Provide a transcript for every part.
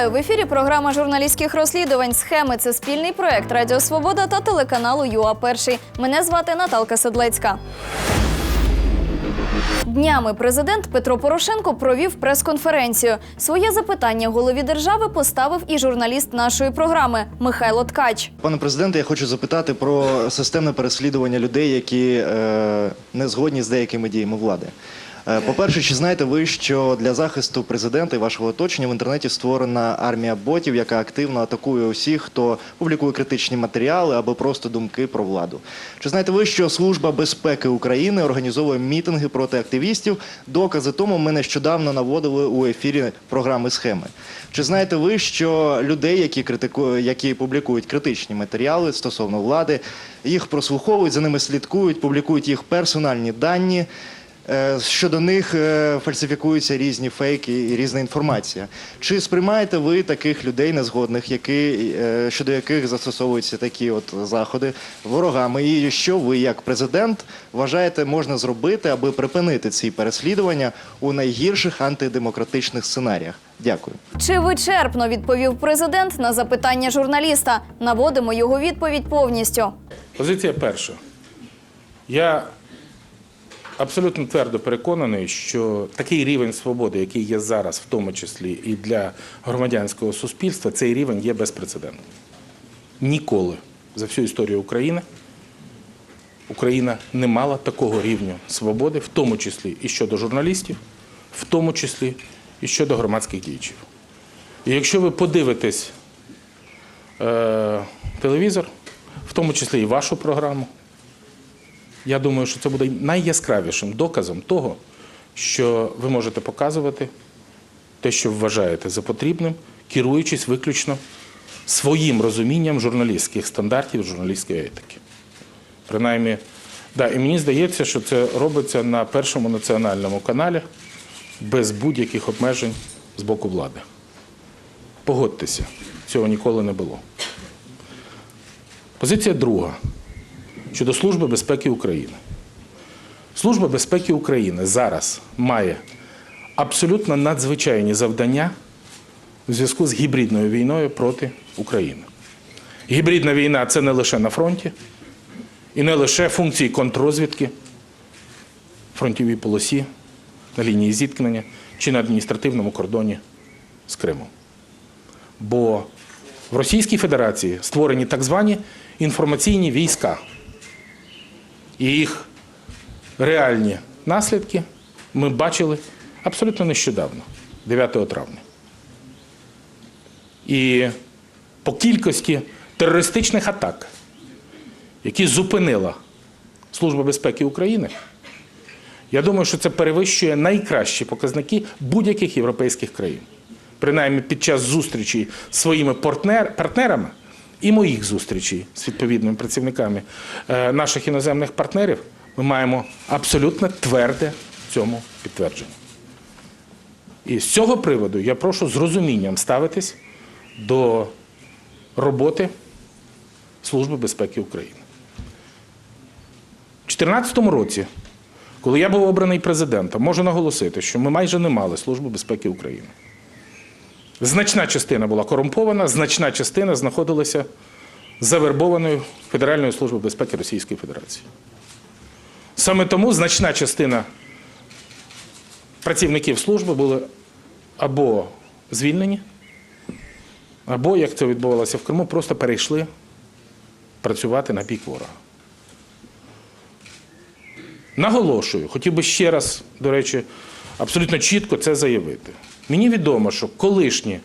Вітаю в ефірі. Програма журналістських розслідувань. Схеми це спільний проект Радіо Свобода та телеканалу ЮА Перший. Мене звати Наталка Седлецька. Днями президент Петро Порошенко провів прес-конференцію. Своє запитання голові держави поставив і журналіст нашої програми Михайло Ткач. Пане президенте, я хочу запитати про системне переслідування людей, які е, не згодні з деякими діями влади. Е, По-перше, чи знаєте ви, що для захисту президента і вашого оточення в інтернеті створена армія ботів, яка активно атакує усіх, хто публікує критичні матеріали або просто думки про владу? Чи знаєте ви, що Служба безпеки України організовує мітинги проти активістів? Докази тому ми нещодавно наводили у ефірі програми схеми. Чи знаєте ви, що людей, які критикують, які публікують критичні матеріали стосовно влади, їх прослуховують, за ними слідкують, публікують їх персональні дані? Е, Щодо них е, фальсифікуються різні фейки і різна інформація. Чи сприймаєте ви таких людей незгодних, які, е, щодо яких застосовуються такі от заходи ворогами? І що ви, як президент, вважаєте, можна зробити, аби припинити ці переслідування у найгірших антидемократичних сценаріях? Дякую. Чи вичерпно відповів президент на запитання журналіста? Наводимо його відповідь повністю. Позиція перша. Я абсолютно твердо переконаний, що такий рівень свободи, який є зараз, в тому числі і для громадянського суспільства, цей рівень є безпрецедентним. Ніколи за всю історію України Україна не мала такого рівня свободи, в тому числі і щодо журналістів, в тому числі і щодо громадських діячів. І якщо ви подивитесь е, телевізор, в тому числі і вашу програму, я думаю, що це буде найяскравішим доказом того, що ви можете показувати те, що вважаєте за потрібним, керуючись виключно своїм розумінням журналістських стандартів, журналістської етики. Принаймні, да, і мені здається, що це робиться на першому національному каналі без будь-яких обмежень з боку влади. Погодьтеся, цього ніколи не було. Позиція друга щодо Служби безпеки України. Служба безпеки України зараз має абсолютно надзвичайні завдання у зв'язку з гібридною війною проти України. Гібридна війна це не лише на фронті, і не лише функції контррозвідки, фронтовій полосі, на лінії зіткнення чи на адміністративному кордоні з Кримом. Бо в Російській Федерації створені так звані інформаційні війська. І їх реальні наслідки ми бачили абсолютно нещодавно, 9 травня. І по кількості терористичних атак, які зупинила Служба безпеки України, я думаю, що це перевищує найкращі показники будь-яких європейських країн. Принаймні під час зустрічі з своїми партнер, партнерами і моїх зустрічей з відповідними працівниками е, наших іноземних партнерів, ми маємо абсолютно тверде цьому підтвердження. І з цього приводу я прошу з розумінням ставитись до роботи Служби безпеки України. У 2014 році, коли я був обраний президентом, можу наголосити, що ми майже не мали Служби безпеки України. Значна частина була корумпована, значна частина знаходилася завербованою Федеральною службою безпеки Російської Федерації. Саме тому значна частина працівників служби були або звільнені, або, як це відбувалося в Криму, просто перейшли працювати на бік ворога. Наголошую, хотів би ще раз, до речі, абсолютно чітко це заявити. Мені відомо, що колишні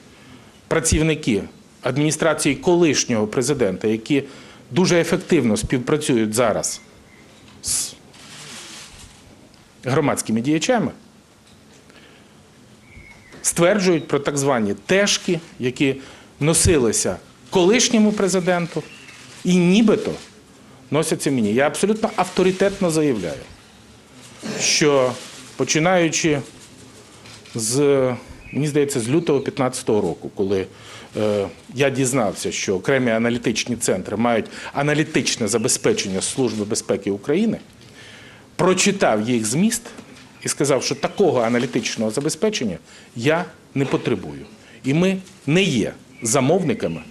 працівники адміністрації колишнього президента, які дуже ефективно співпрацюють зараз з громадськими діячами, стверджують про так звані тежки, які носилися колишньому президенту і нібито носяться мені. Я абсолютно авторитетно заявляю, що починаючи з, мені здається, з лютого 2015 року, коли е, я дізнався, що окремі аналітичні центри мають аналітичне забезпечення Служби безпеки України, прочитав їх зміст і сказав, що такого аналітичного забезпечення я не потребую. І ми не є замовниками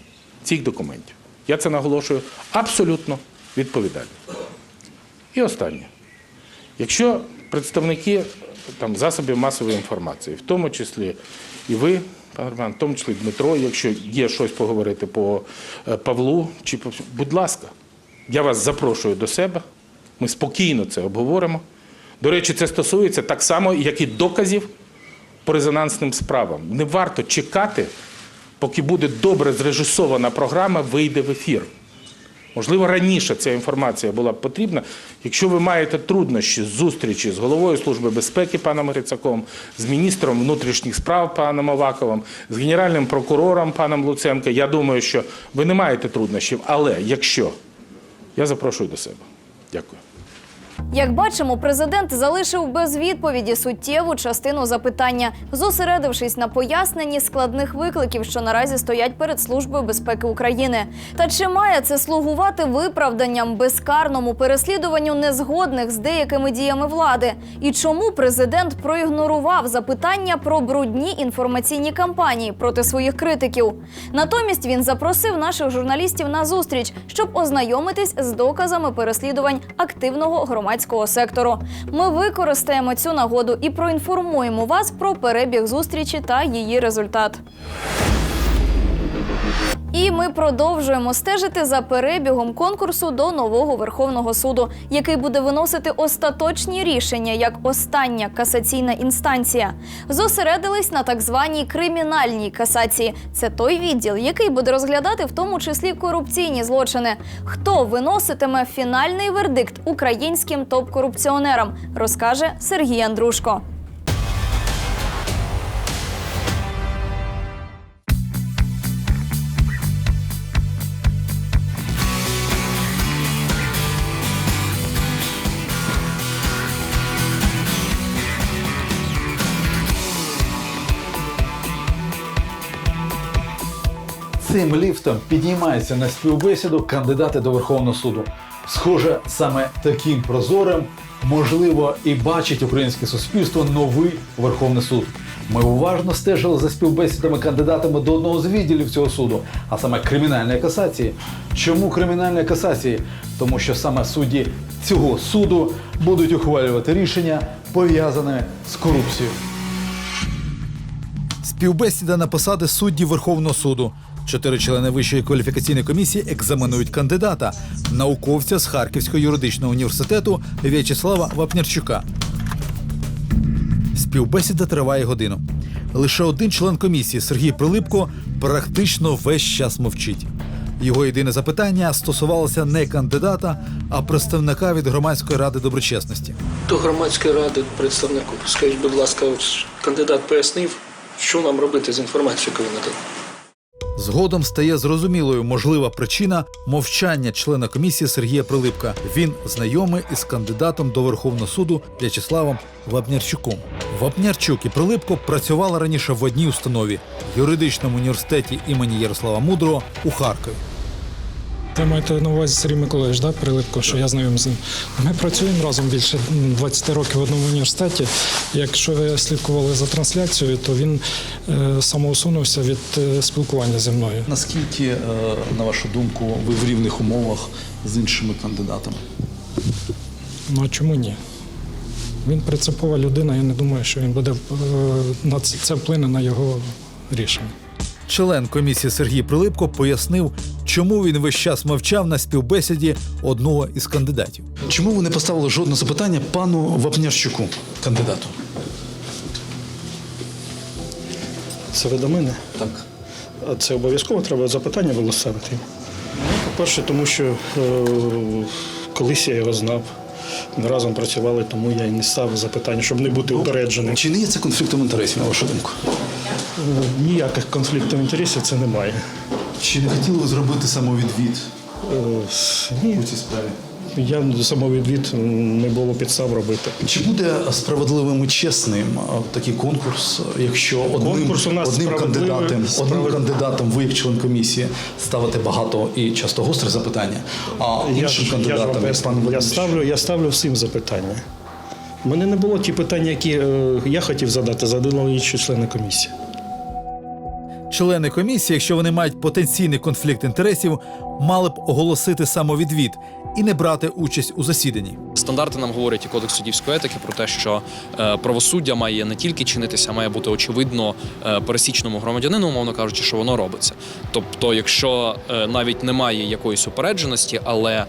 цих документів. Я це наголошую абсолютно відповідально. І останнє. Якщо представники там, засобів масової інформації, в тому числі і ви, пан Роман, в тому числі Дмитро, якщо є щось поговорити по е, Павлу, чи будь ласка, я вас запрошую до себе. Ми спокійно це обговоримо. До речі, це стосується так само, як і доказів по резонансним справам. Не варто чекати, поки буде добре зрежисована програма, вийде в ефір. Можливо, раніше ця інформація була б потрібна. Якщо ви маєте труднощі з зустрічі з головою Служби безпеки паном Грицаком, з міністром внутрішніх справ паном Аваковим, з генеральним прокурором паном Луценко, я думаю, що ви не маєте труднощів. Але якщо я запрошую до себе. Дякую. Як бачимо, президент залишив без відповіді суттєву частину запитання, зосередившись на поясненні складних викликів, що наразі стоять перед службою безпеки України. Та чи має це слугувати виправданням безкарному переслідуванню незгодних з деякими діями влади? І чому президент проігнорував запитання про брудні інформаційні кампанії проти своїх критиків? Натомість він запросив наших журналістів на зустріч, щоб ознайомитись з доказами переслідувань активного громадського сектору. Ми використаємо цю нагоду і проінформуємо вас про перебіг зустрічі та її результат. І ми продовжуємо стежити за перебігом конкурсу до нового Верховного суду, який буде виносити остаточні рішення як остання касаційна інстанція. Зосередились на так званій кримінальній касації. Це той відділ, який буде розглядати в тому числі корупційні злочини. Хто виноситиме фінальний вердикт українським топ-корупціонерам, розкаже Сергій Андрушко. Цим ліфтом піднімаються на співбесіду кандидати до Верховного суду. Схоже, саме таким прозорим можливо і бачить українське суспільство новий Верховний суд. Ми уважно стежили за співбесідами кандидатами до одного з відділів цього суду, а саме кримінальної касації. Чому кримінальної касації? Тому що саме судді цього суду будуть ухвалювати рішення пов'язане з корупцією. Співбесіда на посади суддів Верховного суду. Чотири члени Вищої кваліфікаційної комісії екзаменують кандидата, науковця з Харківського юридичного університету В'ячеслава Вапнярчука. Співбесіда триває годину. Лише один член комісії Сергій Прилипко практично весь час мовчить. Його єдине запитання стосувалося не кандидата, а представника від громадської ради доброчесності. До громадської ради представнику. Скажіть, будь ласка, кандидат пояснив, що нам робити з інформацією, яку він надав. Згодом стає зрозумілою можлива причина мовчання члена комісії Сергія Прилипка. Він знайомий із кандидатом до Верховного суду В'ячеславом Вапнярчуком. Вапнярчук і Прилипко працювали раніше в одній установі юридичному університеті імені Ярослава Мудрого у Харкові. Ви маєте на увазі Сергій Миколаївич, да, Прилипко, що я знайомий з ним. Ми працюємо разом більше 20 років в одному університеті. Якщо ви слідкували за трансляцією, то він е, самоусунувся від е, спілкування зі мною. Наскільки, е, на вашу думку, ви в рівних умовах з іншими кандидатами? Ну а чому ні? Він принципова людина, я не думаю, що він буде на це вплине на його рішення. Член комісії Сергій Прилипко пояснив, чому він весь час мовчав на співбесіді одного із кандидатів. Чому ви не поставили жодне запитання пану Вапнярчуку, кандидату? Це ви до мене? Так. А це обов'язково треба запитання було ставити. Ну, По-перше, тому що е, колись я його знав. Ми разом працювали, тому я і не ставив запитання, щоб не бути упередженим. Чи не є це конфліктом інтересів, на вашу думку? Е, Ніяких конфліктів інтересів це немає. Чи не хотіли ви зробити самовідвід Е, Ні, цій справі? я самовідвід не було підстав робити. Чи буде справедливим і чесним такий конкурс, якщо одним, Конкурс у нас одним справедливий, кандидатом, одним кандидатом ви, як член комісії, ставите багато і часто гостре запитання, а іншим я, кандидатам, вам як пан я, ставлю, я ставлю всім запитання. У мене не було ті питання, які е, я хотів задати, задали інші члени комісії. Члени комісії, якщо вони мають потенційний конфлікт інтересів, мали б оголосити самовідвід і не брати участь у засіданні. Стандарти нам говорять і кодекс суддівської етики про те, що е, правосуддя має не тільки чинитися, а має бути очевидно е, пересічному громадянину, умовно кажучи, що воно робиться. Тобто, якщо е, навіть немає якоїсь упередженості, але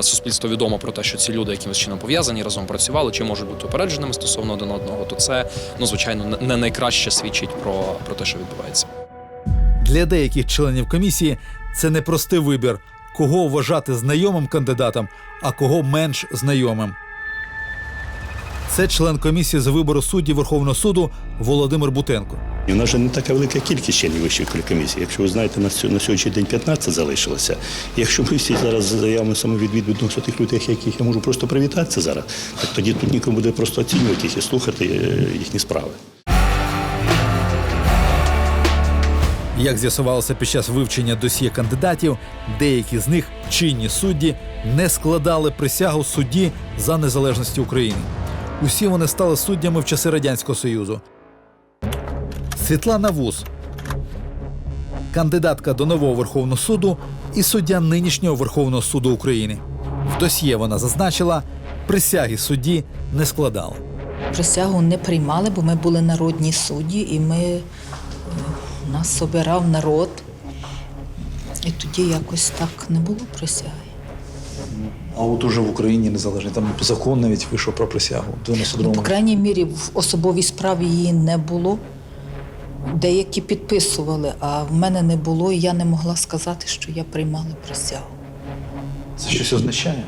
суспільство відомо про те, що ці люди якимось чином пов'язані, разом працювали чи можуть бути упередженими стосовно один одного, то це ну звичайно не найкраще свідчить про, про те, що відбувається. Для деяких членів комісії це непростий вибір, кого вважати знайомим кандидатом, а кого менш знайомим. Це член комісії з вибору суддів Верховного суду Володимир Бутенко. І в нас же не така велика кількість членів вищої комісії. Якщо ви знаєте, на сьо- на сьогоднішній день 15 залишилося. Якщо ми всі зараз з заявами самовідвід відносно тих людей, яких я можу просто привітатися зараз, так тоді тут нікому буде просто оцінювати їх і слухати е, їхні справи. Як з'ясувалося під час вивчення досьє кандидатів, деякі з них чинні судді не складали присягу судді за незалежності України. Усі вони стали суддями в часи Радянського Союзу. Світлана Вуз, кандидатка до нового Верховного суду і суддя нинішнього Верховного суду України. В досьє вона зазначила, присяги судді не складала. Присягу не приймали, бо ми були народні судді, і ми нас обирав народ. І тоді якось так не було присяги. А от уже в Україні незалежно, там закон навіть вийшов про присягу в Ну, 92-му. по крайній мірі, в особовій справі її не було. Деякі підписували, а в мене не було, і я не могла сказати, що я приймала присягу. Це щось означає?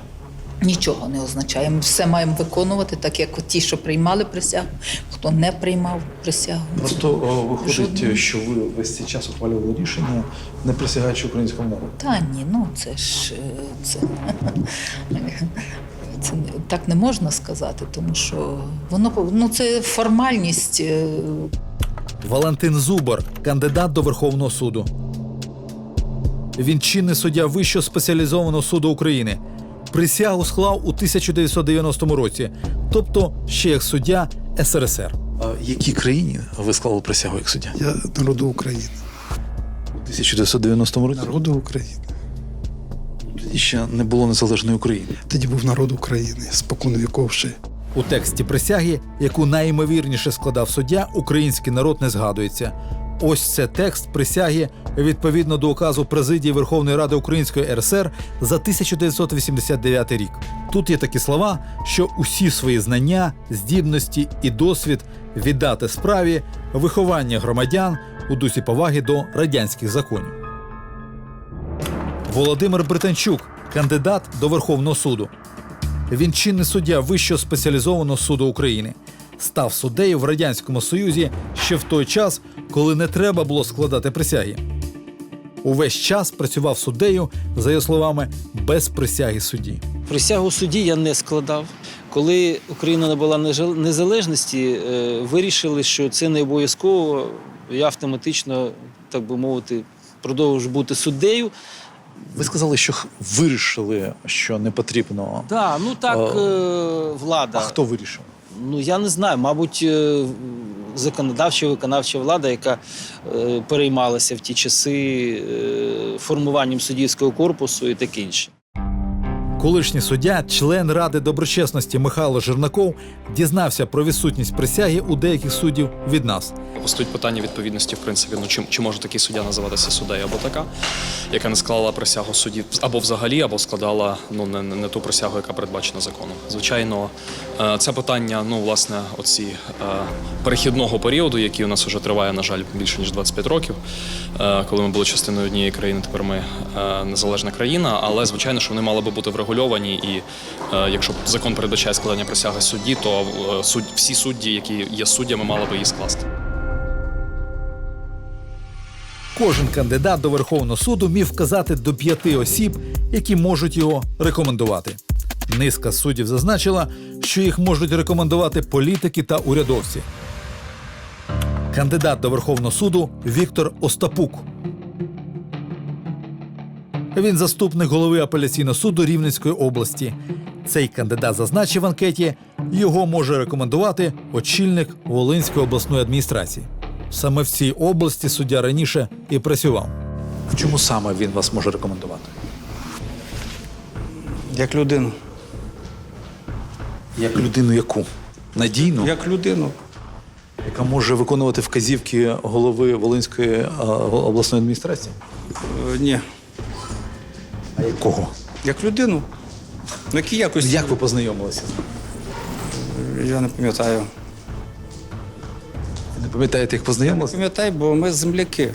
Нічого не означає. Ми все маємо виконувати, так як ті, що приймали присягу, хто не приймав присягу. Просто о, виходить, Жодного. що ви весь цей час ухвалювали рішення, не присягаючи українському народу. Та ні, ну це ж е, це, це так не можна сказати, тому що воно ну, це формальність. е, Валентин Зубар, кандидат до Верховного суду. Він чинний суддя Вищого спеціалізованого суду України. Присягу склав у 1990 році, тобто ще як суддя СРСР. А якій країні ви склали присягу як суддя? Я народу України. У 1990 році Народу України. тоді ще не було незалежної України. Тоді був народ України, спокон віков. У тексті присяги, яку найімовірніше складав суддя, український народ не згадується. Ось це текст присяги відповідно до указу президії Верховної Ради Української РСР за 1989 рік. Тут є такі слова, що усі свої знання, здібності і досвід віддати справі виховання громадян у дусі поваги до радянських законів. Володимир Британчук, кандидат до Верховного суду. Він чинний суддя Вищого спеціалізованого суду України. Став суддею в Радянському Союзі ще в той час, коли не треба було складати присяги. Увесь час працював суддею, за його словами, без присяги судді. Присягу судді я не складав. Коли Україна набула незалежності, е, вирішили, що це не обов'язково. Я автоматично, так би мовити, продовжу бути суддею. Ви сказали, що вирішили, що не потрібно. Так, ну так, А- е, влада. А хто вирішив? Ну я не знаю, мабуть, е, законодавча виконавча влада, яка е, переймалася в ті часи е, формуванням суддівського корпусу і таке інше. Колишній суддя, член Ради доброчесності Михайло Жернаков, дізнався про відсутність присяги у деяких суддів від нас. Постають питання відповідності, в принципі, ну чи, чи може такий суддя називатися суддею або така, яка не склала присягу судді або взагалі, або складала ну не, не, ту присягу, яка передбачена законом. Звичайно, е, це питання, ну власне, оці е, перехідного періоду, який у нас вже триває, на жаль, більше ніж 25 років. Е, Коли ми були частиною однієї країни, тепер ми незалежна країна. Але звичайно, що вони мали би бути врегульовані. І якщо закон передбачає складання присяги судді, то суд, всі судді, які є суддями, мали би її скласти. Кожен кандидат до Верховного суду міг вказати до п'яти осіб, які можуть його рекомендувати. Низка суддів зазначила, що їх можуть рекомендувати політики та урядовці. Кандидат до Верховного суду Віктор Остапук. Він заступник голови апеляційного суду Рівненської області. Цей кандидат зазначив в анкеті, його може рекомендувати очільник Волинської обласної адміністрації. Саме в цій області суддя раніше і працював. В чому саме він вас може рекомендувати? Як людину. Як людину яку? Надійну, Як людину. яка може виконувати вказівки голови Волинської а, обласної адміністрації? Е, Ні. А якого? Як людину. На які якості? Як ви познайомилися? з ним? Я не пам'ятаю. Пам'ятаєте, як познайомилися? пам'ятаю, бо ми земляки.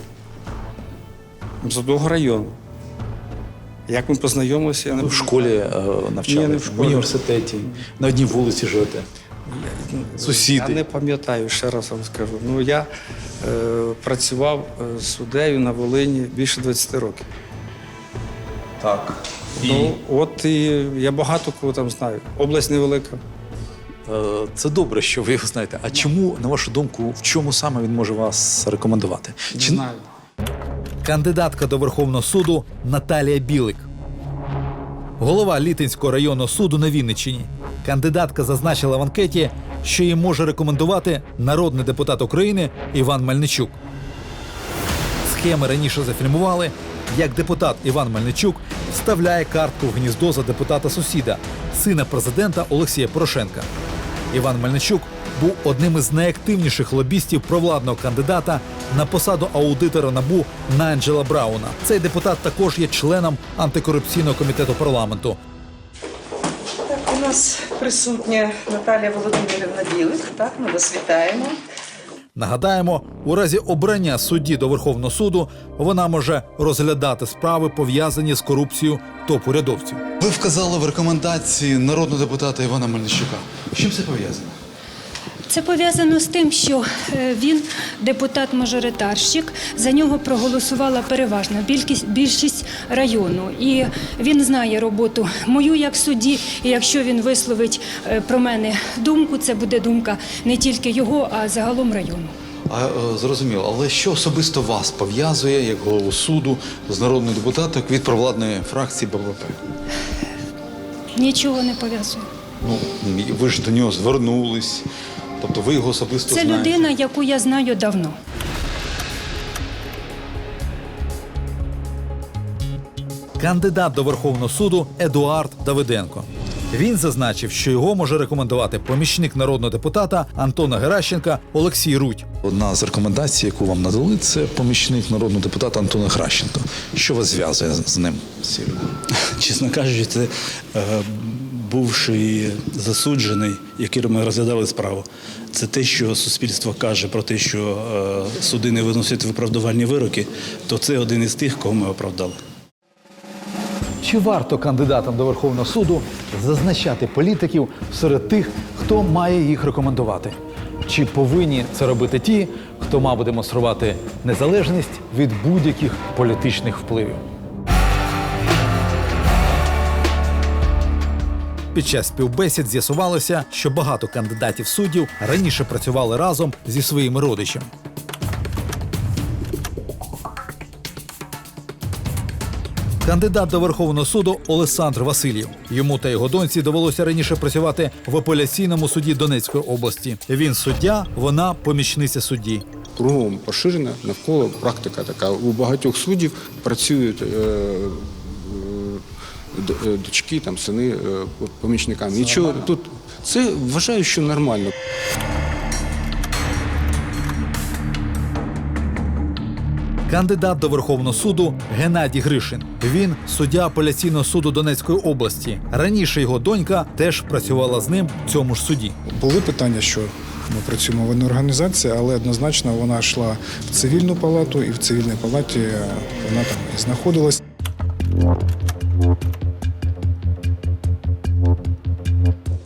З одного району. Як ми познайомилися, я не Ви в школі е, навчали, Ні, не в школі. університеті, на одній вулиці живете. Сусіди. Я не пам'ятаю, ще раз вам скажу. Ну, я е, працював е, суддею на Волині більше 20 років. Так. Ну, от і я багато кого там знаю. Область невелика. Е, Це добре, що ви його знаєте. А чому, на вашу думку, в чому саме він може вас рекомендувати? Не Чи знаю. Кандидатка до Верховного суду Наталія Білик. Голова Літинського районного суду на Вінниччині. Кандидатка зазначила в анкеті, що їй може рекомендувати народний депутат України Іван Мельничук. Схеми раніше зафільмували, як депутат Іван Мельничук вставляє картку в гніздо за депутата сусіда, сина президента Олексія Порошенка. Іван Мельничук був одним із найактивніших лобістів провладного кандидата на посаду аудитора набу Найджела Брауна. Цей депутат також є членом антикорупційного комітету парламенту. Так, у нас присутня Наталія Володимирівна Білик. Так, ми вас вітаємо. Нагадаємо, у разі обрання судді до Верховного суду вона може розглядати справи пов'язані з корупцією топ-урядовців. Ви вказали в рекомендації народного депутата Івана Мельничука. З чим це пов'язано? Це пов'язано з тим, що е, він депутат-мажоритарщик. За нього проголосувала переважна більшість, району. І він знає роботу мою як судді. І якщо він висловить е, про мене думку, це буде думка не тільки його, а загалом району. А е, зрозуміло, але що особисто вас пов'язує як голову суду з народною депутатом від провладної фракції БВП? Нічого не пов'язує. Ну ви ж до нього звернулись, тобто ви його особисто Це знаєте. людина, яку я знаю давно. Кандидат до Верховного суду Едуард Давиденко. Він зазначив, що його може рекомендувати помічник народного депутата Антона Геращенка Олексій Рудь. Одна з рекомендацій, яку вам надали, це помічник народного депутата Антона Хращенко. Що вас зв'язує з ним? Чесно кажучи, це е, бувший засуджений, який ми розглядали справу. Це те, що суспільство каже про те, що е, суди не виносять виправдувальні вироки, то це один із тих, кого ми оправдали. Чи варто кандидатам до Верховного суду зазначати політиків серед тих, хто має їх рекомендувати? Чи повинні це робити ті, хто мав демонструвати незалежність від будь-яких політичних впливів? Під час співбесід з'ясувалося, що багато кандидатів суддів раніше працювали разом зі своїми родичами. Кандидат до Верховного суду Олександр Васильєв. Йому та його доньці довелося раніше працювати в апеляційному суді Донецької області. Він суддя, вона помічниця судді. Кругом поширена навколо практика така. У багатьох суддів працюють е, дочки, там, сини е, помічниками. Нічого тут це вважаю, що нормально. Кандидат до Верховного суду Геннадій Гришин. Він суддя апеляційного суду Донецької області. Раніше його донька теж працювала з ним в цьому ж суді. Були питання, що ми працюємо в одній організації, але однозначно вона йшла в цивільну палату, і в цивільній палаті вона там і знаходилась. Mm-hmm.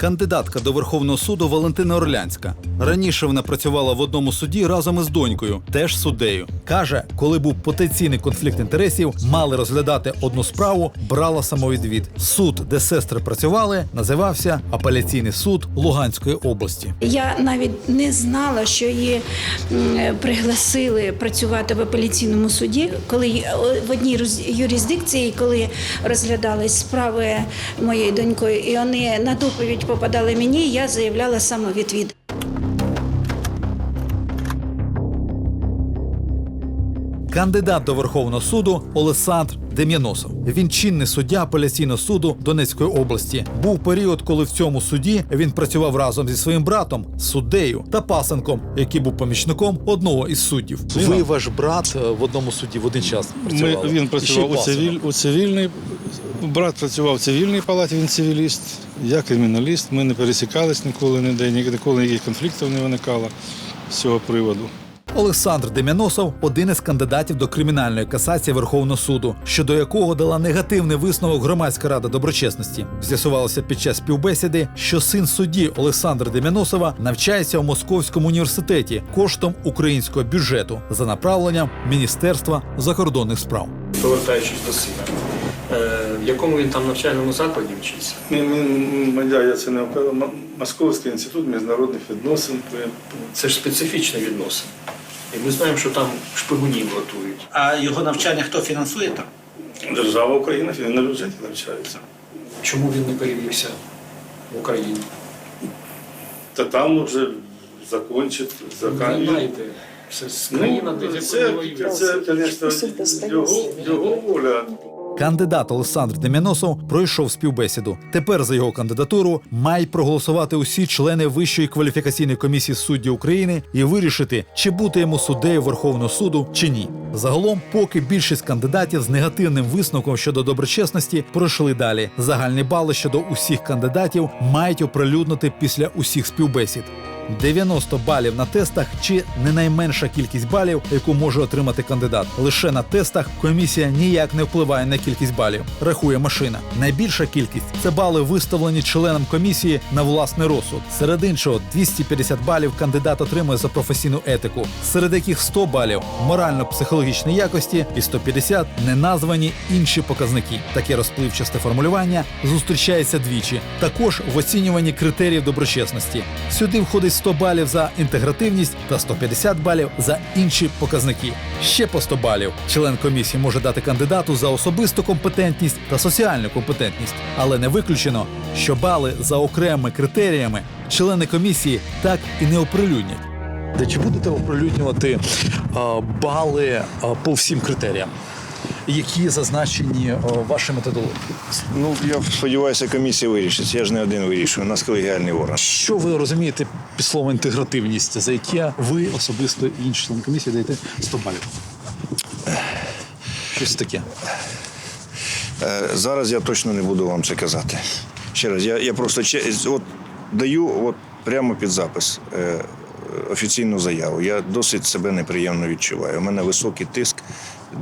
Кандидатка до Верховного суду Валентина Орлянська. Раніше вона працювала в одному суді разом із донькою, теж суддею. Каже, коли був потенційний конфлікт інтересів, мали розглядати одну справу, брала самовідвід. Суд, де сестри працювали, називався апеляційний суд Луганської області. Я навіть не знала, що її пригласили працювати в апеляційному суді, коли в одній юрисдикції, коли розглядались справи моєї донькою, і вони на доповідь попадали мені, я заявляла самовідвід. кандидат до Верховного суду Олександр Дем'яносов. Він чинний суддя апеляційного суду Донецької області. Був період, коли в цьому суді він працював разом зі своїм братом, суддею та пасенком, який був помічником одного із суддів. Ви ваш брат е, в одному суді в один час Ми, він І ще й працював у, цивіль, у цивільній. Брат працював в цивільній палаті, він цивіліст, я криміналіст. Ми не пересікались ніколи ніде, ні- ніколи ніяких конфліктів не виникало з цього приводу. Олександр Дем'яносов один із кандидатів до кримінальної касації Верховного суду, щодо якого дала негативний висновок громадська рада доброчесності. З'ясувалося під час співбесіди, що син судді Олександра Дем'яносова навчається у Московському університеті коштом українського бюджету за направленням Міністерства закордонних справ. Повертаючись до сина. Е, в якому він там навчальному закладі вчиться? Я це не Московський інститут міжнародних відносин. Це ж специфічні відносини. І ми знаємо, що там шпигунів готують. А його навчання хто фінансує там? Держава Україна він на бюджеті навчається. Чому він не перевівся в Україну? Та там вже закончить, Ви знаєте, це з країна, де Ну, з це, якої це, воюють. звісно, його, його воля. Кандидат Олександр Дем'яносов пройшов співбесіду. Тепер за його кандидатуру мають проголосувати усі члени Вищої кваліфікаційної комісії суддів України і вирішити, чи бути йому суддею Верховного суду чи ні. Загалом, поки більшість кандидатів з негативним висновком щодо доброчесності пройшли далі. Загальні бали щодо усіх кандидатів мають оприлюднити після усіх співбесід. 90 балів на тестах чи не найменша кількість балів, яку може отримати кандидат. Лише на тестах комісія ніяк не впливає на кількість балів. Рахує машина. Найбільша кількість це бали виставлені членам комісії на власний розсуд. Серед іншого 250 балів кандидат отримує за професійну етику, серед яких 100 балів морально-психологічні якості і 150 неназвані інші показники. Таке розпливчасте формулювання зустрічається двічі. Також в оцінюванні критеріїв доброчесності. Сюди входить 100 балів за інтегративність та 150 балів за інші показники. Ще по 100 балів член комісії може дати кандидату за особисту компетентність та соціальну компетентність, але не виключено, що бали за окремими критеріями члени комісії так і не оприлюднять. Де чи будете оприлюднювати а, бали а, по всім критеріям, які зазначені а, вашою методологією? Ну, я сподіваюся, комісія вирішить. Я ж не один вирішую, у нас колегіальний орган. Що ви розумієте під словом інтегративність, за яке ви особисто і інші члени комісії даєте 100 балів? Щось таке. Е, Зараз я точно не буду вам це казати. Ще раз, я, я просто от, даю от, прямо під запис е, офіційну заяву. Я досить себе неприємно відчуваю. У мене високий тиск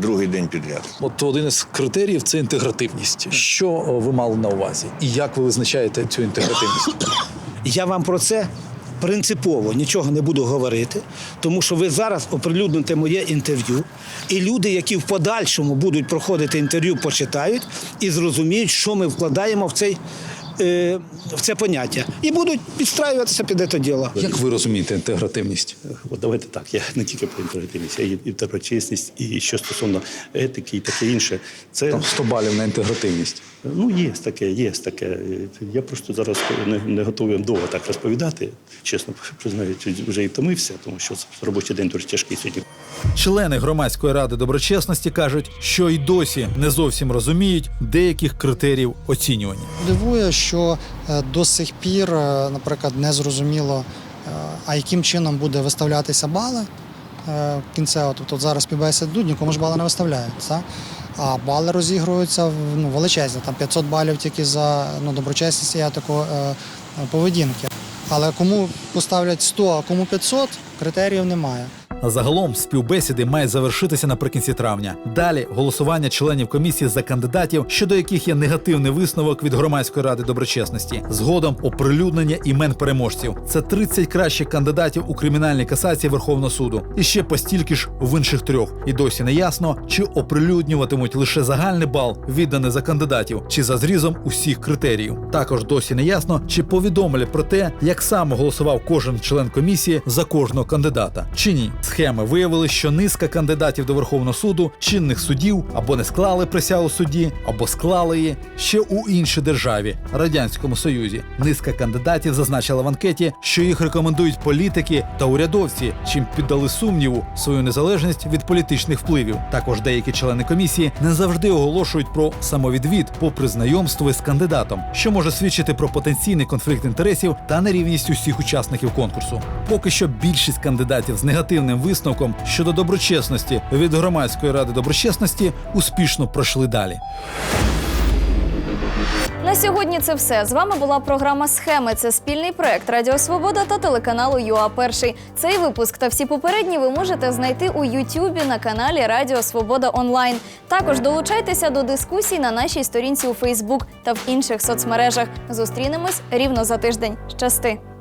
другий день підряд. От один із критеріїв це інтегративність. Що ви мали на увазі? І як ви визначаєте цю інтегративність? Я вам про це принципово нічого не буду говорити, тому що ви зараз оприлюдните моє інтерв'ю, і люди, які в подальшому будуть проходити інтерв'ю, почитають і зрозуміють, що ми вкладаємо в цей. Е, В це поняття і будуть підстраюватися під це діло. Як ви розумієте інтегративність? От давайте так. Я не тільки про інтегративність, а й і доброчесність, і що стосовно етики, і таке інше. Це Там 100 балів на інтегративність. Ну, є таке, є таке. Я просто зараз не, не готовий довго так розповідати. Чесно признаю, вже і втомився, тому що робочий день дуже тяжкий сьогодні. Члени громадської ради доброчесності кажуть, що й досі не зовсім розуміють деяких критеріїв оцінювання. Дивує, що е, до сих пір, е, наприклад, не зрозуміло, е, а яким чином буде виставлятися бали кінцево. Тобто зараз співбесід йдуть, нікому ж бали не виставляються. А бали розігруються ну, величезні, там 500 балів тільки за ну, доброчесність і етику е, поведінки. Але кому поставлять 100, а кому 500, критеріїв немає. Загалом співбесіди мають завершитися наприкінці травня. Далі голосування членів комісії за кандидатів, щодо яких є негативний висновок від громадської ради доброчесності. Згодом оприлюднення імен переможців. Це 30 кращих кандидатів у кримінальній касації Верховного суду. І ще постільки ж в інших трьох. І досі не ясно, чи оприлюднюватимуть лише загальний бал, відданий за кандидатів, чи за зрізом усіх критеріїв. Також досі не ясно, чи повідомили про те, як саме голосував кожен член комісії за кожного кандидата, чи ні. Схеми виявили, що низка кандидатів до Верховного суду, чинних суддів або не склали присягу судді, або склали її ще у іншій державі Радянському Союзі. Низка кандидатів зазначила в анкеті, що їх рекомендують політики та урядовці, чим піддали сумніву свою незалежність від політичних впливів. Також деякі члени комісії не завжди оголошують про самовідвід попри знайомство із кандидатом, що може свідчити про потенційний конфлікт інтересів та нерівність усіх учасників конкурсу. Поки що більшість кандидатів з негативним висновком щодо доброчесності від громадської ради доброчесності успішно пройшли далі. На сьогодні це все. З вами була програма Схеми. Це спільний проект Радіо Свобода та телеканалу ЮА Перший. Цей випуск та всі попередні ви можете знайти у Ютюбі на каналі Радіо Свобода Онлайн. Також долучайтеся до дискусій на нашій сторінці у Фейсбук та в інших соцмережах. Зустрінемось рівно за тиждень. Щасти!